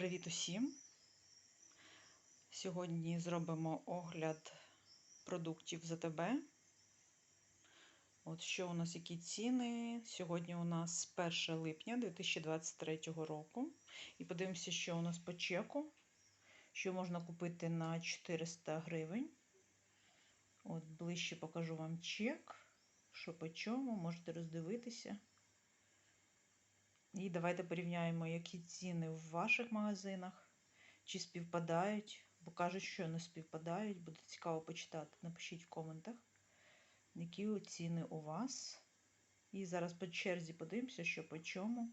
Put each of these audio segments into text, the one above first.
Привіт усім! Сьогодні зробимо огляд продуктів ЗТБ. От що у нас які ціни. Сьогодні у нас 1 липня 2023 року. І подивимося, що у нас по чеку, що можна купити на 400 гривень. От ближче покажу вам чек, що по чому, можете роздивитися. І давайте порівняємо, які ціни в ваших магазинах, чи співпадають, бо кажуть, що не співпадають. Буде цікаво почитати. Напишіть в коментах, які ціни у вас. І зараз по черзі подивимося, що по чому.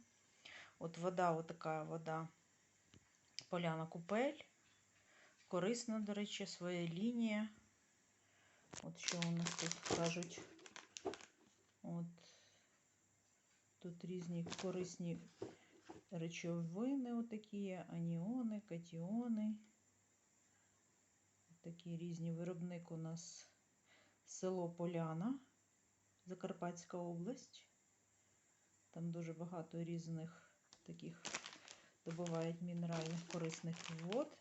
От вода, отака вода поляна купель. Корисна, до речі, своя лінія. От що у нас тут кажуть. От. Тут різні корисні речовини, отакі, аніони, катіони. Такі різні виробник у нас село Поляна, Закарпатська область. Там дуже багато різних таких добувають мінеральних корисних вод.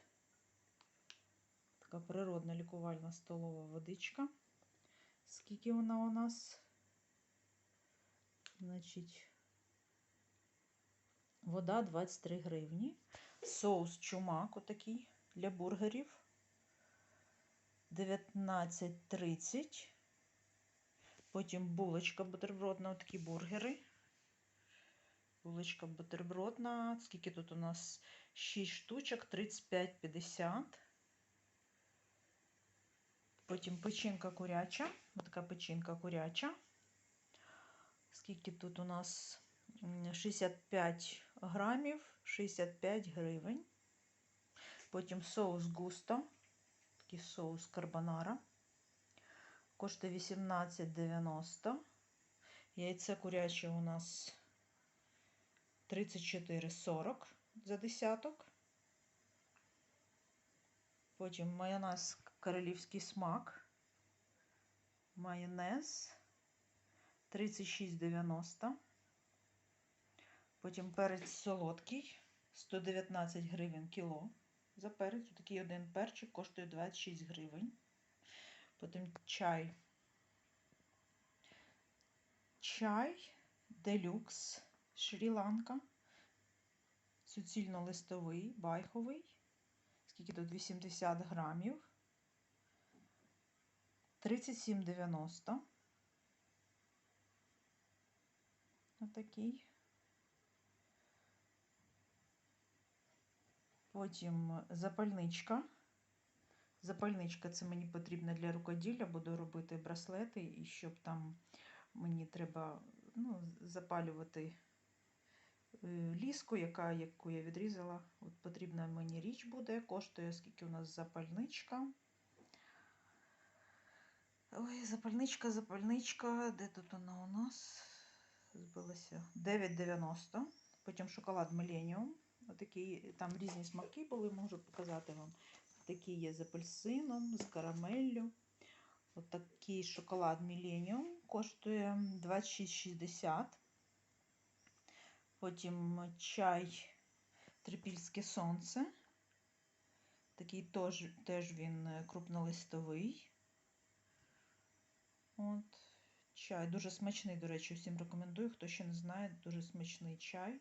Така природна лікувальна столова водичка. Скільки вона у нас? Значить, вода 23 гривні. Соус чумак отакий для бургерів. 19,30. Потім булочка бутербродна, отакі бургери. Булочка бутербродна. Скільки тут у нас 6 штучок, 35,50. Потім печінка куряча. Отака печінка куряча. Скільки тут у нас 65 грамів, 65 гривень. Потім соус густо, такий соус карбонара. Коштує 18,90. Яйце куряче у нас 34,40 за десяток. Потім майонез королівський смак. Майонез 36,90. Потім перець солодкий, 119 гривень кіло. За перець. Такий один перчик коштує 26 гривень. Потім чай. Чай делюкс Шрі-Ланка. Суцільно-листовий, байховий. Скільки тут 80 грамів. 37,90. Отакий. Потім запальничка. Запальничка це мені потрібна для рукоділля, буду робити браслети, і щоб там мені треба ну, запалювати е, ліску, яка, яку я відрізала. От Потрібна мені річ буде, коштує, скільки у нас запальничка. Ой, запальничка, запальничка. Де тут вона у нас? збилася 9,90. Потім шоколад Millennium. Отакі, там різні смаки були, можу показати вам. Такі є з апельсином, з карамеллю. Отакий От шоколад Millennium коштує 26,60. Потім чай Трипільське сонце. Такий теж, теж він крупнолистовий. От. Чай. Дуже смачний, до речі, всім рекомендую. Хто ще не знає, дуже смачний чай.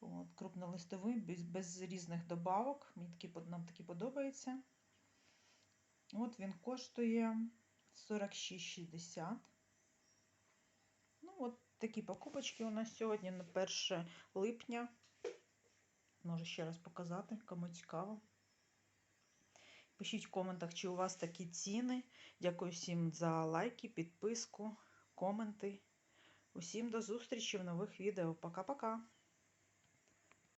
От, Крупнолистовий, без без різних добавок. Мені нам такі подобається. От Він коштує 46,60. Ну, от такі покупочки у нас сьогодні на 1 липня. Можу ще раз показати, кому цікаво. Пишіть в коментах, чи у вас такі ціни. Дякую всім за лайки, підписку, коменти. Усім до зустрічі в нових відео. Пока-пока!